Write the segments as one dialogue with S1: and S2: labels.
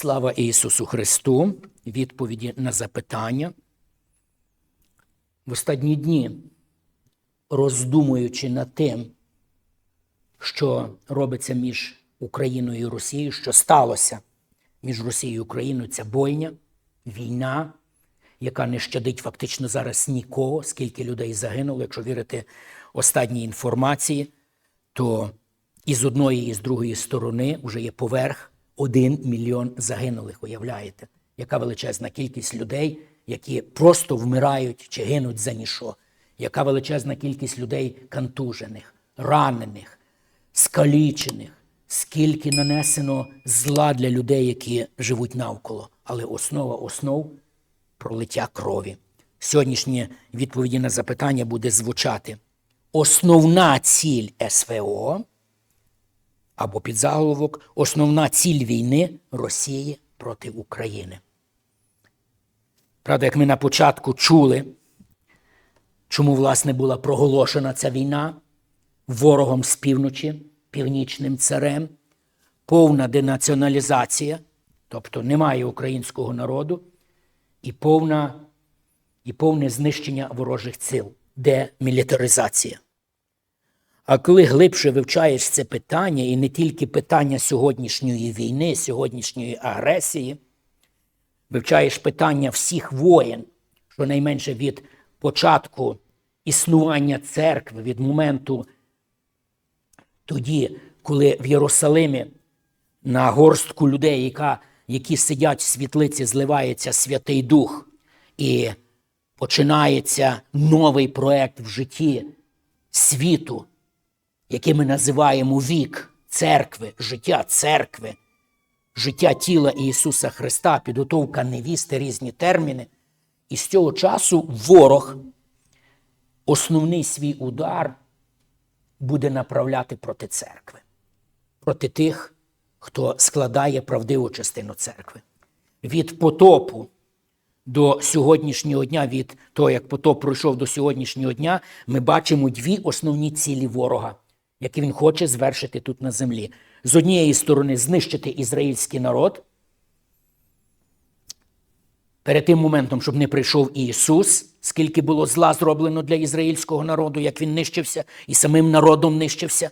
S1: Слава Ісусу Христу! Відповіді на запитання. В останні дні, роздумуючи над тим, що робиться між Україною і Росією, що сталося між Росією і Україною, ця бойня, війна, яка не щадить фактично зараз нікого, скільки людей загинуло, якщо вірити останній інформації, то і з одної, і з другої сторони вже є поверх один мільйон загинулих. Уявляєте, яка величезна кількість людей, які просто вмирають чи гинуть за ніщо, яка величезна кількість людей кантужених, ранених, скалічених, скільки нанесено зла для людей, які живуть навколо. Але основа основ пролиття крові. Сьогоднішні відповіді на запитання буде звучати: основна ціль СВО або підзаголовок Основна ціль війни Росії проти України. Правда, як ми на початку чули, чому власне була проголошена ця війна ворогом з півночі, північним царем, повна денаціоналізація, тобто немає українського народу, і повна, і повне знищення ворожих сил, демілітаризація. А коли глибше вивчаєш це питання, і не тільки питання сьогоднішньої війни, сьогоднішньої агресії, вивчаєш питання всіх воєн, щонайменше від початку існування церкви, від моменту тоді, коли в Єрусалимі на горстку людей, яка, які сидять в світлиці, зливається Святий Дух, і починається новий проект в житті світу яке ми називаємо вік церкви, життя церкви, життя тіла Ісуса Христа, підготовка невісти, різні терміни. І з цього часу ворог основний свій удар буде направляти проти церкви, проти тих, хто складає правдиву частину церкви. Від потопу до сьогоднішнього дня, від того, як потоп пройшов до сьогоднішнього дня, ми бачимо дві основні цілі ворога які він хоче звершити тут на землі. З однієї сторони, знищити ізраїльський народ. Перед тим моментом, щоб не прийшов Ісус, скільки було зла зроблено для ізраїльського народу, як він нищився, і самим народом нищився.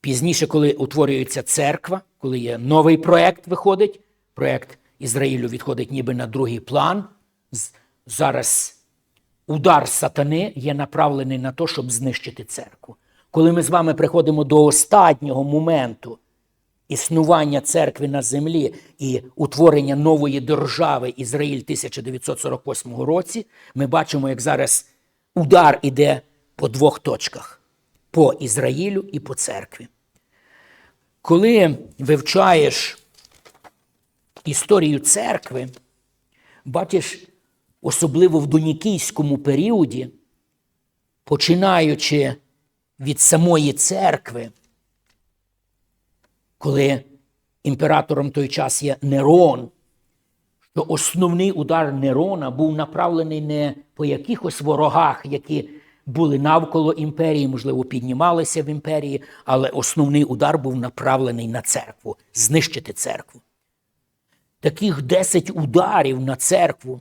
S1: Пізніше, коли утворюється церква, коли є новий проект виходить, проект Ізраїлю відходить ніби на другий план. Зараз удар сатани є направлений на те, щоб знищити церкву коли ми з вами приходимо до останнього моменту існування церкви на землі і утворення нової держави Ізраїль 1948 році, ми бачимо, як зараз удар іде по двох точках: по Ізраїлю і по церкві. Коли вивчаєш історію церкви, бачиш, особливо в донікійському періоді, починаючи від самої церкви, коли імператором той час є Нерон, що основний удар Нерона був направлений не по якихось ворогах, які були навколо імперії, можливо, піднімалися в імперії, але основний удар був направлений на церкву, знищити церкву. Таких 10 ударів на церкву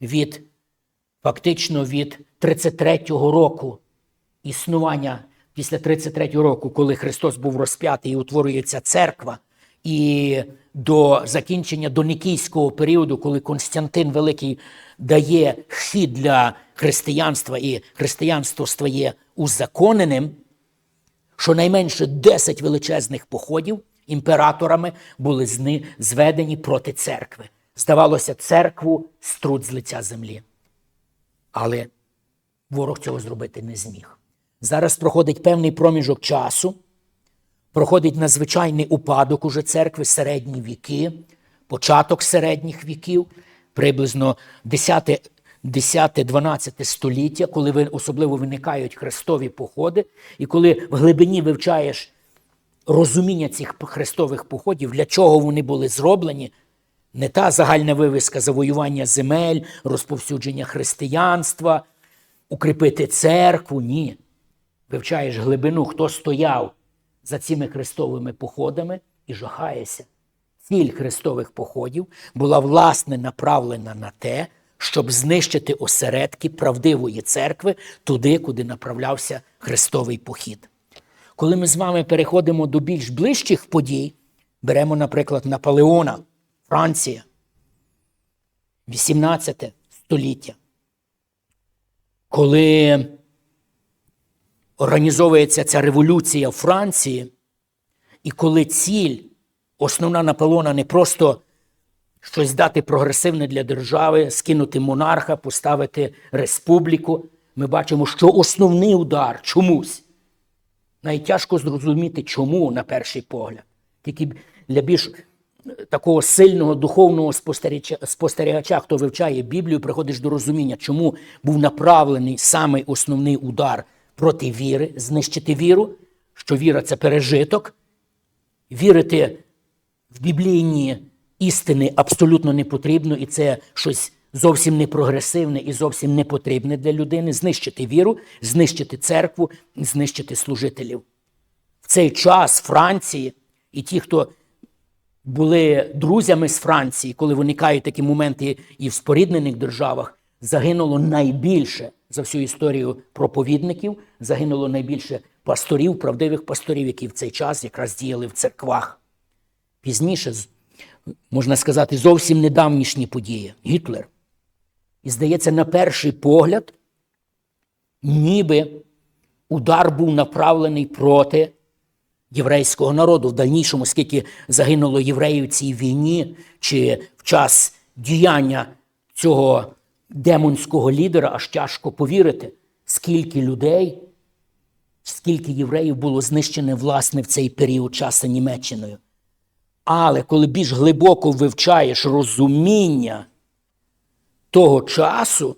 S1: від фактично від 33-го року існування після 33-го року, коли Христос був розп'ятий і утворюється церква, і до закінчення до Никійського періоду, коли Константин Великий дає хід для християнства, і християнство стає узаконеним, щонайменше 10 величезних походів імператорами були зведені проти церкви. Здавалося, церкву струд з лиця землі. Але ворог цього зробити не зміг. Зараз проходить певний проміжок часу, проходить надзвичайний упадок уже церкви, середні віки, початок середніх віків, приблизно 10-12 століття, коли особливо виникають хрестові походи, і коли в глибині вивчаєш розуміння цих хрестових походів, для чого вони були зроблені. Не та загальна вивиска завоювання земель, розповсюдження християнства, укріпити церкву, ні вивчаєш глибину, хто стояв за цими хрестовими походами і жахаєшся. ціль хрестових походів була власне направлена на те, щоб знищити осередки правдивої церкви туди, куди направлявся хрестовий похід. Коли ми з вами переходимо до більш ближчих подій, беремо, наприклад, Наполеона, Франція, 18 століття, коли організовується ця революція в Франції, і коли ціль, основна Наполеона не просто щось дати прогресивне для держави, скинути монарха, поставити республіку, ми бачимо, що основний удар чомусь. Навіть тяжко зрозуміти, чому на перший погляд. Тільки для більш такого сильного духовного спостерігача, хто вивчає Біблію, приходиш до розуміння, чому був направлений самий основний удар проти віри, знищити віру, що віра це пережиток, вірити в біблійні істини абсолютно не потрібно, і це щось зовсім не прогресивне і зовсім не потрібне для людини. Знищити віру, знищити церкву, знищити служителів. В цей час Франції і ті, хто були друзями з Франції, коли виникають такі моменти і в споріднених державах, загинуло найбільше за всю історію проповідників, загинуло найбільше пасторів, правдивих пасторів, які в цей час якраз діяли в церквах. Пізніше, можна сказати, зовсім недавнішні події. Гітлер. І здається, на перший погляд, ніби удар був направлений проти єврейського народу. В дальнішому, скільки загинуло євреїв в цій війні, чи в час діяння цього демонського лідера, аж тяжко повірити, скільки людей, скільки євреїв було знищене власне в цей період часу Німеччиною. Але коли більш глибоко вивчаєш розуміння того часу,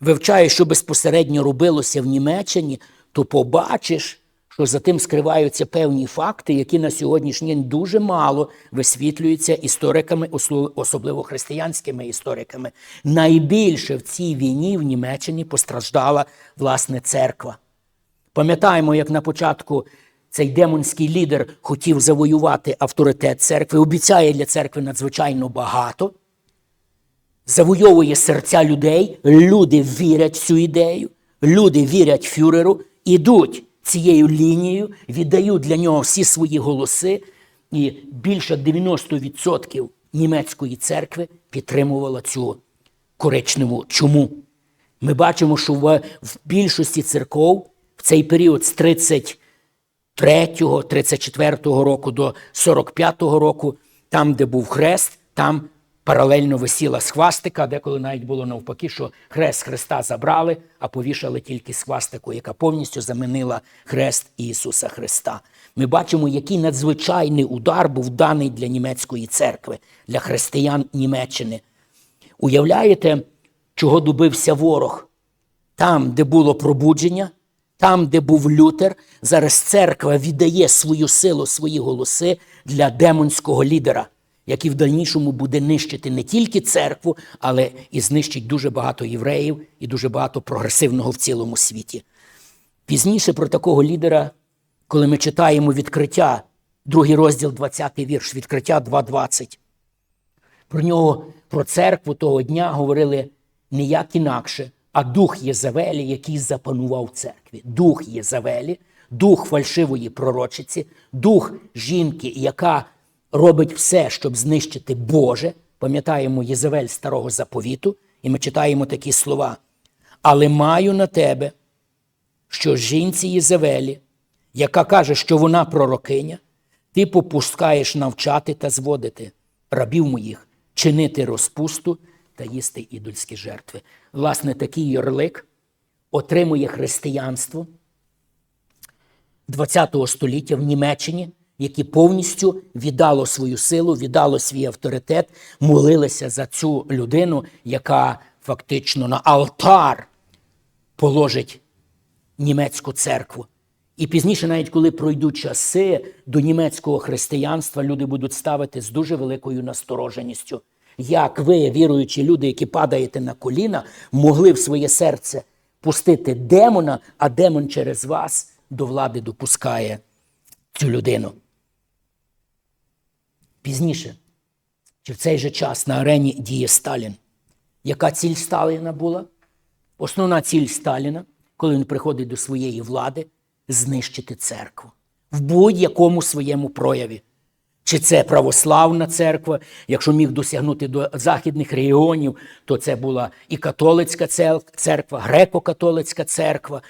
S1: вивчаєш, що безпосередньо робилося в Німеччині, то побачиш, що за тим скриваються певні факти, які на сьогоднішній день дуже мало висвітлюються істориками, особливо християнськими істориками. Найбільше в цій війні в Німеччині постраждала власне церква. Пам'ятаємо, як на початку цей демонський лідер хотів завоювати авторитет церкви, обіцяє для церкви надзвичайно багато, завойовує серця людей, люди вірять в цю ідею, люди вірять фюреру, ідуть цією лінією, віддають для нього всі свої голоси, і більше 90% німецької церкви підтримувала цю коричневу чуму. Ми бачимо, що в, більшості церков в цей період з 33-го, 34-го року до 45-го року, там, де був хрест, там паралельно висіла схвастика, деколи навіть було навпаки, що хрест Христа забрали, а повішали тільки схвастику, яка повністю замінила хрест Ісуса Христа. Ми бачимо, який надзвичайний удар був даний для німецької церкви, для християн Німеччини. Уявляєте, чого добився ворог? Там, де було пробудження, там, де був Лютер, зараз церква віддає свою силу, свої голоси для демонського лідера, який в дальнішому буде нищити не тільки церкву, але і знищить дуже багато євреїв і дуже багато прогресивного в цілому світі. Пізніше про такого лідера, коли ми читаємо відкриття, другий розділ, 20 вірш, відкриття 2.20. Про нього, про церкву того дня говорили ніяк інакше, а дух Єзавелі, який запанував в церкві. Дух Єзавелі, дух фальшивої пророчиці, дух жінки, яка робить все, щоб знищити Боже. Пам'ятаємо Єзавель старого заповіту, і ми читаємо такі слова. Але маю на тебе, що жінці Єзавелі, яка каже, що вона пророкиня, ти попускаєш навчати та зводити рабів моїх, чинити розпусту та їсти ідольські жертви. Власне, такий ярлик отримує християнство ХХ століття в Німеччині, яке повністю віддало свою силу, віддало свій авторитет, молилися за цю людину, яка фактично на алтар положить німецьку церкву. І пізніше, навіть коли пройдуть часи до німецького християнства, люди будуть ставити з дуже великою настороженістю. Як ви, віруючі люди, які падаєте на коліна, могли в своє серце пустити демона, а демон через вас до влади допускає цю людину. Пізніше, чи в цей же час на арені діє Сталін. Яка ціль Сталіна була? Основна ціль Сталіна, коли він приходить до своєї влади, знищити церкву в будь-якому своєму прояві. Чи це православна церква, якщо міг досягнути до західних регіонів, то це була і католицька церква, греко-католицька церква.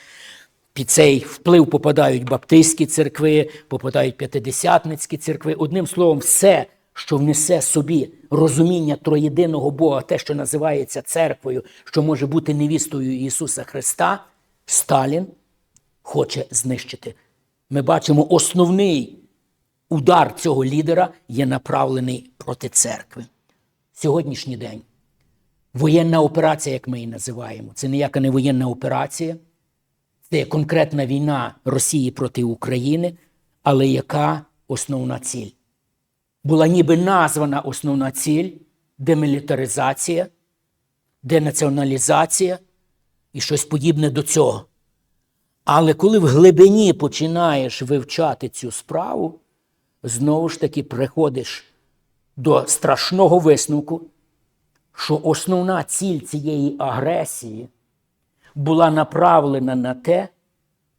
S1: Під цей вплив попадають баптистські церкви, попадають п'ятидесятницькі церкви. Одним словом, все, що внесе собі розуміння троєдиного Бога, те, що називається церквою, що може бути невістою Ісуса Христа, Сталін хоче знищити. Ми бачимо основний удар цього лідера є направлений проти церкви. Сьогоднішній день воєнна операція, як ми її називаємо, це ніяка не воєнна операція, це конкретна війна Росії проти України, але яка основна ціль? Була ніби названа основна ціль демілітаризація, денаціоналізація і щось подібне до цього. Але коли в глибині починаєш вивчати цю справу, знову ж таки приходиш до страшного висновку, що основна ціль цієї агресії була направлена на те,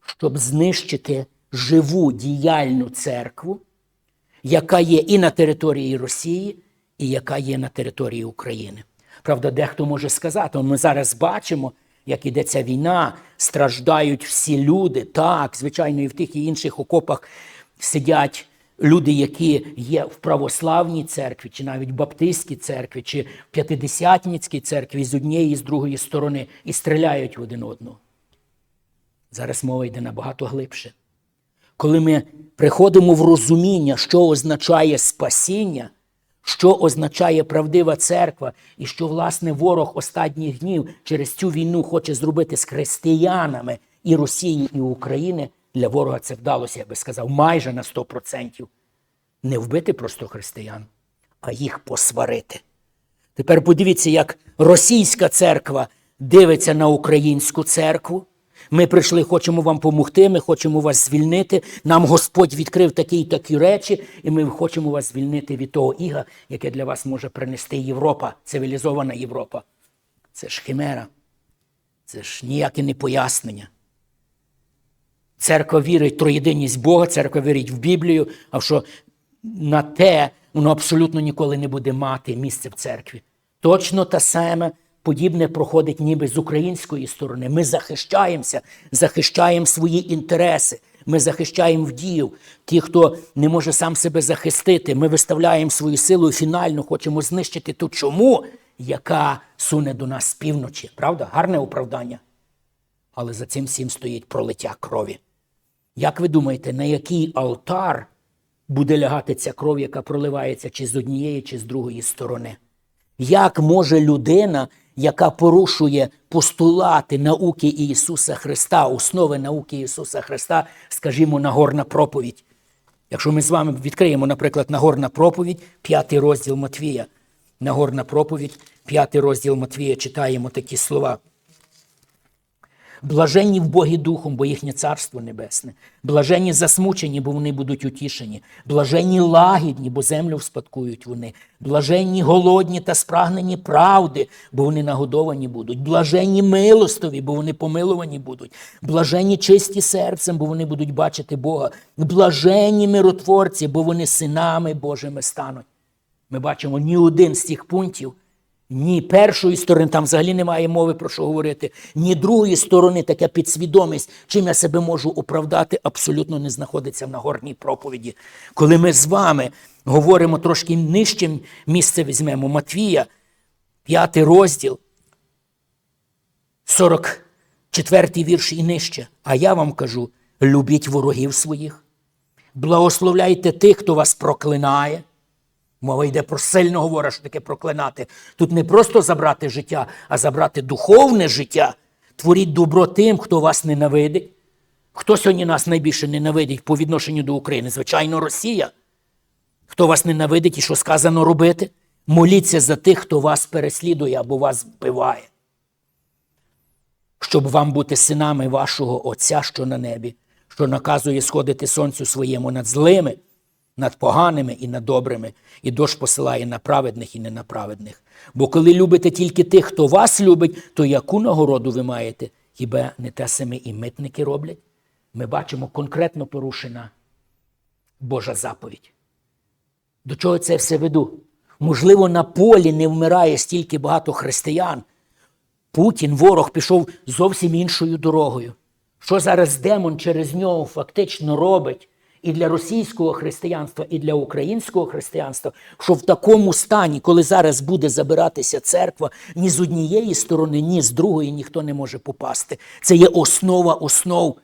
S1: щоб знищити живу діяльну церкву, яка є і на території Росії, і яка є на території України. Правда, дехто може сказати, ми зараз бачимо, як ідеться війна, страждають всі люди. Так, звичайно, і в тих і інших окопах сидять люди, які є в православній церкві, чи навіть в баптистській церкві, чи в п'ятидесятницькій церкві з однієї і з другої сторони і стріляють один одного. Зараз мова йде набагато глибше. Коли ми приходимо в розуміння, що означає спасіння, що означає правдива церква, і що, власне, ворог останніх днів через цю війну хоче зробити з християнами і Росії, і України, для ворога це вдалося, я би сказав, майже на 100%. Не вбити просто християн, а їх посварити. Тепер подивіться, як російська церква дивиться на українську церкву. Ми прийшли, хочемо вам допомогти, ми хочемо вас звільнити. Нам Господь відкрив такі і такі речі, і ми хочемо вас звільнити від того іга, яке для вас може принести Європа, цивілізована Європа. Це ж химера, це ж ніяке не пояснення. Церква вірить в троєдиність Бога, церква вірить в Біблію, а що на те воно абсолютно ніколи не буде мати місце в церкві. Точно те саме подібне проходить ніби з української сторони. Ми захищаємося, захищаємо свої інтереси. Ми захищаємо вдіїв. Ті, хто не може сам себе захистити, ми виставляємо свою силу і фінально хочемо знищити ту чому, яка суне до нас з півночі. Правда? Гарне оправдання. Але за цим всім стоїть пролиття крові. Як ви думаєте, на який алтар буде лягати ця кров, яка проливається чи з однієї, чи з другої сторони? Як може людина, яка порушує постулати науки Ісуса Христа, основи науки Ісуса Христа, скажімо, Нагорна проповідь? Якщо ми з вами відкриємо, наприклад, Нагорна проповідь, п'ятий розділ Матвія. Нагорна проповідь, п'ятий розділ Матвія, читаємо такі слова. Блаженні в Богі Духом, бо їхнє Царство Небесне, блаженні засмучені, бо вони будуть утішені, блаженні лагідні, бо землю вспадкують вони, блаженні голодні та спрагнені правди, бо вони нагодовані будуть, блаженні милостові, бо вони помилувані будуть, блаженні чисті серцем, бо вони будуть бачити Бога, блаженні миротворці, бо вони синами Божими стануть. Ми бачимо ні один з цих пунктів. Ні першої сторони, там взагалі немає мови про що говорити, ні другої сторони така підсвідомість, чим я себе можу оправдати, абсолютно не знаходиться в нагорній проповіді. Коли ми з вами говоримо трошки нижче місце візьмемо Матвія, п'ятий розділ, 44 вірш і нижче. А я вам кажу: любіть ворогів своїх, благословляйте тих, хто вас проклинає. Мова йде про сильно говорить, що таке проклинати. Тут не просто забрати життя, а забрати духовне життя. Творіть добро тим, хто вас ненавидить. Хто сьогодні нас найбільше ненавидить по відношенню до України? Звичайно, Росія. Хто вас ненавидить і що сказано робити? Моліться за тих, хто вас переслідує або вас вбиває. Щоб вам бути синами вашого Отця, що на небі, що наказує сходити сонцю своєму над злими над поганими і над добрими, і дощ посилає на праведних і не на праведних. Бо коли любите тільки тих, хто вас любить, то яку нагороду ви маєте? Хіба не те саме і митники роблять? Ми бачимо конкретно порушена Божа заповідь. До чого це все веду? Можливо, на полі не вмирає стільки багато християн. Путін, ворог, пішов зовсім іншою дорогою. Що зараз демон через нього фактично робить і для російського християнства, і для українського християнства, що в такому стані, коли зараз буде забиратися церква, ні з однієї сторони, ні з другої ніхто не може попасти. Це є основа основ.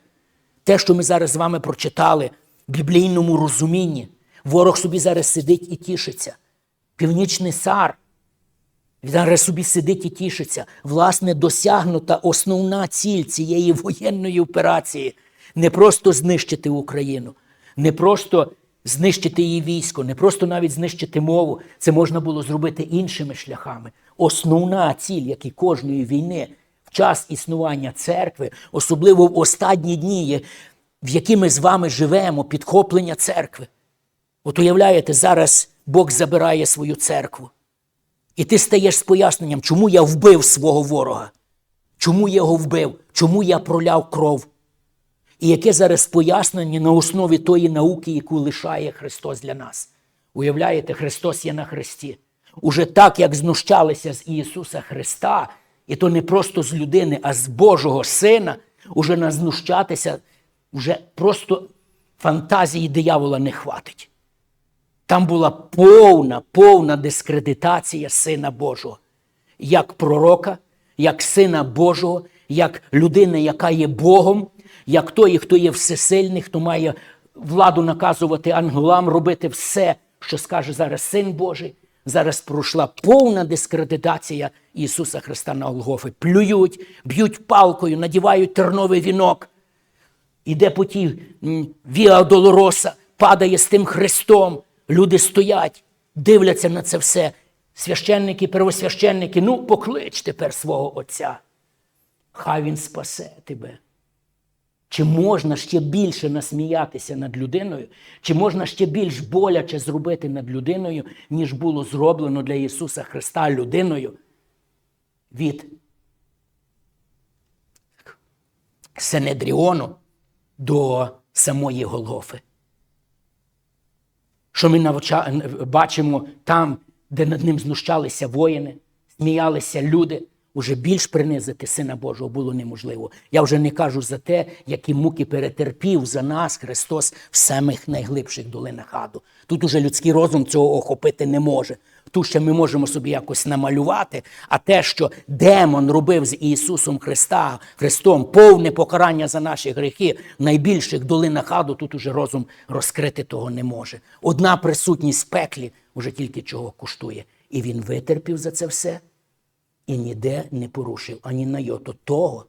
S1: Те, що ми зараз з вами прочитали в біблійному розумінні. Ворог собі зараз сидить і тішиться. Північний цар зараз собі сидить і тішиться. Власне, досягнута основна ціль цієї воєнної операції не просто знищити Україну, не просто знищити її військо, не просто навіть знищити мову. Це можна було зробити іншими шляхами. Основна ціль, як і кожної війни, в час існування церкви, особливо в останні дні, в які ми з вами живемо, підхоплення церкви. От уявляєте, зараз Бог забирає свою церкву. І ти стаєш з поясненням, чому я вбив свого ворога, чому я його вбив, чому я проляв кров. І яке зараз пояснення на основі тої науки, яку лишає Христос для нас. Уявляєте, Христос є на Христі. Уже так, як знущалися з Ісуса Христа, і то не просто з людини, а з Божого Сина, уже назнущатися, вже просто фантазії диявола не хватить. Там була повна, повна дискредитація Сина Божого, як пророка, як Сина Божого, як людини, яка є Богом, як той, хто є всесильний, хто має владу наказувати ангелам робити все, що скаже зараз Син Божий. Зараз пройшла повна дискредитація Ісуса Христа на Голгофи. Плюють, б'ють палкою, надівають терновий вінок. Іде по тій Віа Долороса, падає з тим Христом. Люди стоять, дивляться на це все. Священники, первосвященники, ну поклич тепер свого Отця. Хай Він спасе тебе. Чи можна ще більше насміятися над людиною? Чи можна ще більш боляче зробити над людиною, ніж було зроблено для Ісуса Христа людиною від Сенедріону до самої Голгофи? Що ми навча... бачимо там, де над ним знущалися воїни, сміялися люди, уже більш принизити Сина Божого було неможливо. Я вже не кажу за те, які муки перетерпів за нас Христос в самих найглибших долинах аду. Тут уже людський розум цього охопити не може. Тут ще ми можемо собі якось намалювати, а те, що демон робив з Ісусом Христа, Христом, повне покарання за наші гріхи в найбільших долинах аду, тут уже розум розкрити того не може. Одна присутність в пеклі уже тільки чого коштує. І він витерпів за це все і ніде не порушив ані на йоту того,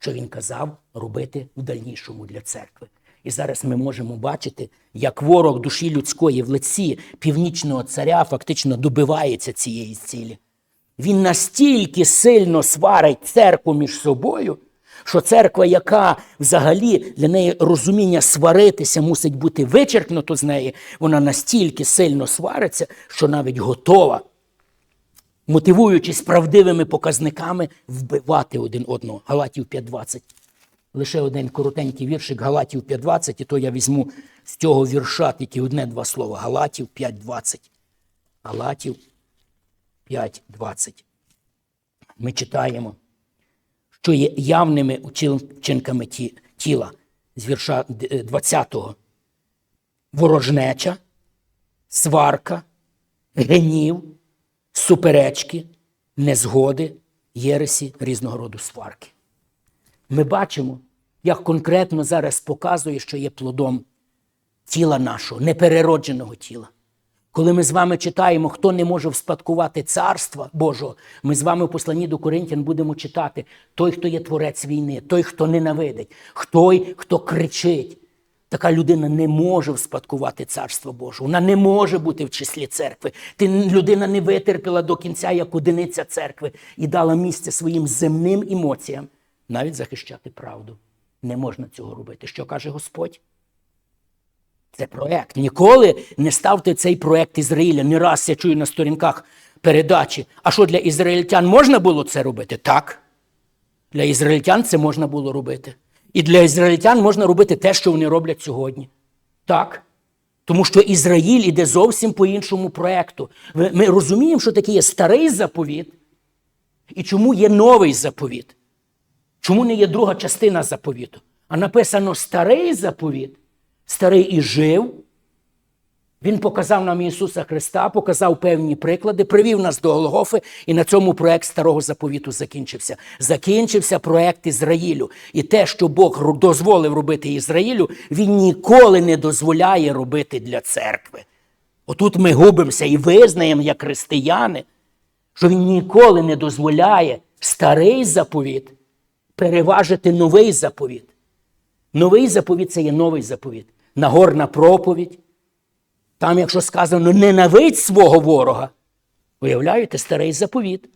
S1: що він казав робити в дальнішому для церкви. І зараз ми можемо бачити, як ворог душі людської в лиці північного царя фактично добивається цієї цілі. Він настільки сильно сварить церкву між собою, що церква, яка взагалі для неї розуміння сваритися мусить бути вичеркнуто з неї, вона настільки сильно свариться, що навіть готова мотивуючись правдивими показниками, вбивати один одного. Галатів 5.20. Лише один коротенький віршик Галатів 5.20, і то я візьму з цього вірша тільки одне-два слова. Галатів 5.20. Галатів 5.20. Ми читаємо, що є явними вчинками ті- тіла з вірша 20-го. Ворожнеча, сварка, гнів, суперечки, незгоди, єресі, різного роду сварки. Ми бачимо, як конкретно зараз показує, що є плодом тіла нашого, непереродженого тіла. Коли ми з вами читаємо, хто не може вспадкувати царства Божого, ми з вами в посланні до Коринтян будемо читати той, хто є творець війни, той, хто ненавидить, той, хто кричить. Така людина не може вспадкувати царство Боже. Вона не може бути в числі церкви. Ти людина не витерпіла до кінця як одиниця церкви і дала місце своїм земним емоціям, навіть захищати правду. Не можна цього робити. Що каже Господь? Це проект. Ніколи не ставте цей проект Ізраїля. Не раз я чую на сторінках передачі. А що для ізраїльтян можна було це робити? Так. Для ізраїльтян це можна було робити. І для ізраїльтян можна робити те, що вони роблять сьогодні. Так. Тому що Ізраїль іде зовсім по іншому проекту. Ми розуміємо, що таке є старий заповіт, і чому є новий заповіт. Чому не є друга частина заповіту? А написано старий заповіт, старий і жив. Він показав нам Ісуса Христа, показав певні приклади, привів нас до Голгофи, і на цьому проект старого заповіту закінчився. Закінчився проект Ізраїлю. І те, що Бог дозволив робити Ізраїлю, він ніколи не дозволяє робити для церкви. Отут ми губимося і визнаємо, як християни, що він ніколи не дозволяє старий заповіт переважити новий заповіт. Новий заповіт це є новий заповіт. Нагорна проповідь. Там, якщо сказано, ненавидь свого ворога, уявляєте, старий заповіт.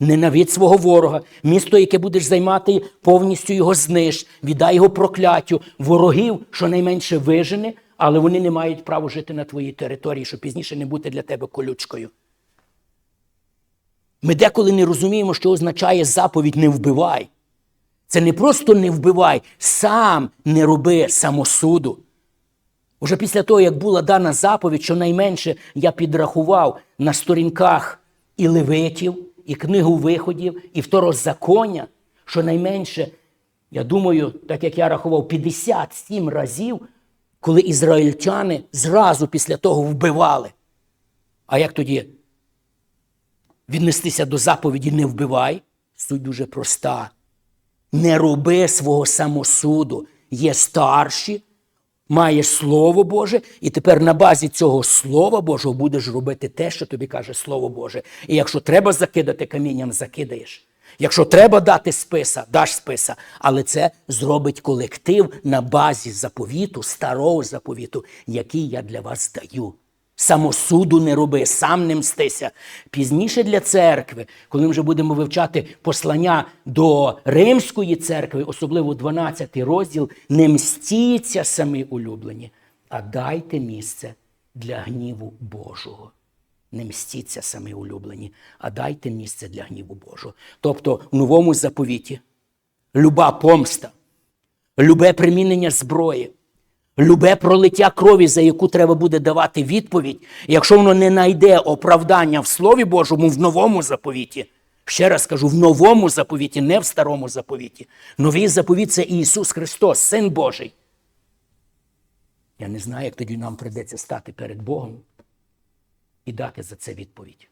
S1: Ненавидь свого ворога, місто, яке будеш займати, повністю його зниж, віддай його прокляттю, ворогів, щонайменше вижени, але вони не мають права жити на твоїй території, щоб пізніше не бути для тебе колючкою. Ми деколи не розуміємо, що означає заповідь не вбивай. Це не просто не вбивай, сам не роби самосуду. Уже після того, як була дана заповідь, щонайменше я підрахував на сторінках і Левитів, і книгу виходів, і второзаконня, щонайменше, я думаю, так як я рахував, 57 разів, коли ізраїльтяни зразу після того вбивали. А як тоді віднестися до заповіді не вбивай? Суть дуже проста. Не роби свого самосуду. Є старші, маєш Слово Боже, і тепер на базі цього Слова Божого будеш робити те, що тобі каже Слово Боже. І якщо треба закидати камінням, закидаєш. Якщо треба дати списа, даш списа. Але це зробить колектив на базі заповіту, старого заповіту, який я для вас даю. Самосуду не роби, сам не мстися. Пізніше для церкви, коли ми вже будемо вивчати послання до Римської церкви, особливо 12 розділ, не мстіться самі улюблені, а дайте місце для гніву Божого. Не мстіться самі улюблені, а дайте місце для гніву Божого. Тобто в новому заповіті люба помста, любе примінення зброї, любе пролиття крові, за яку треба буде давати відповідь, якщо воно не знайде оправдання в Слові Божому в новому заповіті. Ще раз кажу, в новому заповіті, не в старому заповіті. Новий заповіт це Ісус Христос, Син Божий. Я не знаю, як тоді нам прийдеться стати перед Богом і дати за це відповідь.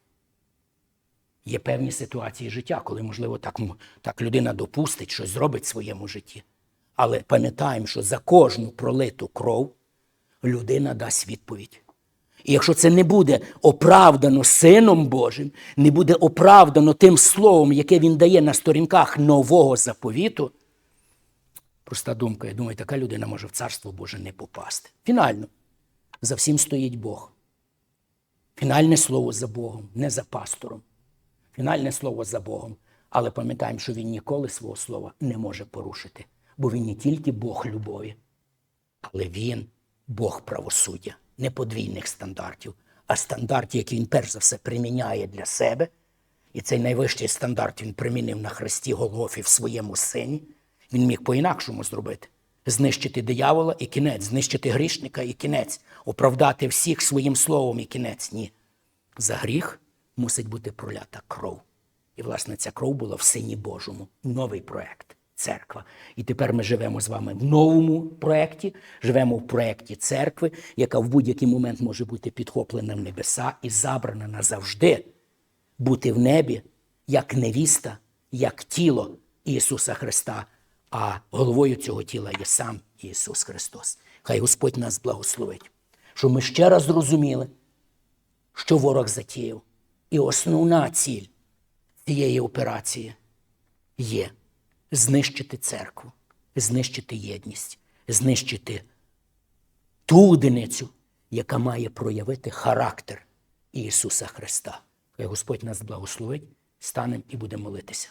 S1: Є певні ситуації життя, коли, можливо, так, так людина допустить, щось зробить в своєму житті. Але пам'ятаємо, що за кожну пролиту кров людина дасть відповідь. І якщо це не буде оправдано Сином Божим, не буде оправдано тим словом, яке він дає на сторінках нового заповіту, проста думка, я думаю, така людина може в Царство Боже не попасти. Фінально, за всім стоїть Бог. Фінальне слово за Богом, не за пастором. Фінальне слово за Богом. Але пам'ятаємо, що він ніколи свого слова не може порушити. Бо він не тільки Бог любові, але він Бог правосуддя, не подвійних стандартів, а стандартів, які він перш за все приміняє для себе. І цей найвищий стандарт він примінив на хресті Голгофі в своєму сині. Він міг по-інакшому зробити. Знищити диявола і кінець, знищити грішника і кінець, оправдати всіх своїм словом і кінець. Ні. За гріх мусить бути пролята кров. І, власне, ця кров була в Сині Божому. Новий проект церква. І тепер ми живемо з вами в новому проєкті, живемо в проєкті церкви, яка в будь-який момент може бути підхоплена в небеса і забрана назавжди бути в небі як невіста, як тіло Ісуса Христа. А головою цього тіла є сам Ісус Христос. Хай Господь нас благословить, щоб ми ще раз зрозуміли, що ворог затіяв. І основна ціль цієї операції є знищити церкву, знищити єдність, знищити ту одиницю, яка має проявити характер Ісуса Христа. Хай Господь нас благословить, станемо і будемо молитися.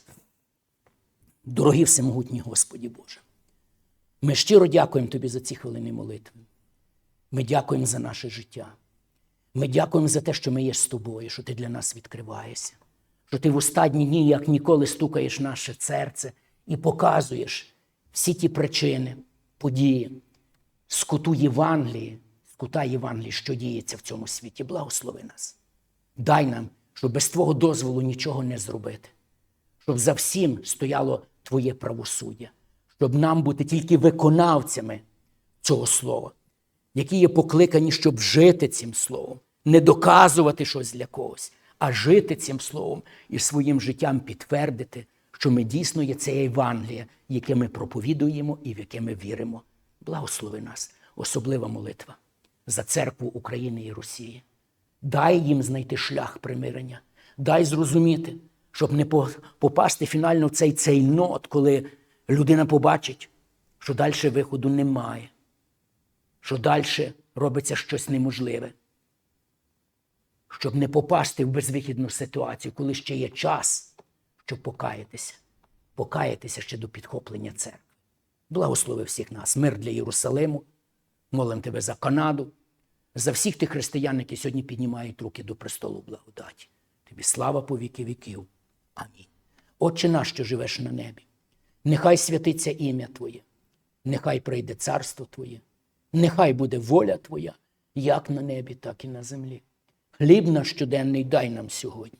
S1: Дорогі всемогутні Господі Боже, ми щиро дякуємо Тобі за ці хвилини молитви. Ми дякуємо за наше життя. Ми дякуємо за те, що ми є з тобою, що ти для нас відкриваєшся, що ти в останні дні, як ніколи, стукаєш наше серце і показуєш всі ті причини, події з куту Євангелії, з Євангелії, що діється в цьому світі. Благослови нас. Дай нам, щоб без Твого дозволу нічого не зробити, щоб за всім стояло Твоє правосуддя, щоб нам бути тільки виконавцями цього слова, які є покликані, щоб жити цим словом, не доказувати щось для когось, а жити цим словом і своїм життям підтвердити, що ми дійсно є це Євангеліє, яке ми проповідуємо і в яке ми віримо. Благослови нас, особлива молитва за церкву України і Росії. Дай їм знайти шлях примирення, дай зрозуміти, щоб не попасти фінально в цей цейнот, коли людина побачить, що далі виходу немає, що далі робиться щось неможливе. Щоб не попасти в безвихідну ситуацію, коли ще є час, щоб покаятися, покаятися ще до підхоплення церкви. Благослови всіх нас, мир для Єрусалиму. Молим тебе за Канаду, за всіх тих християн, які сьогодні піднімають руки до престолу благодаті. Тобі слава по віки віків. Амінь. Отче наш, що живеш на небі, нехай святиться ім'я Твоє, нехай прийде царство Твоє, нехай буде воля Твоя, як на небі, так і на землі. Хліб наш щоденний дай нам сьогодні,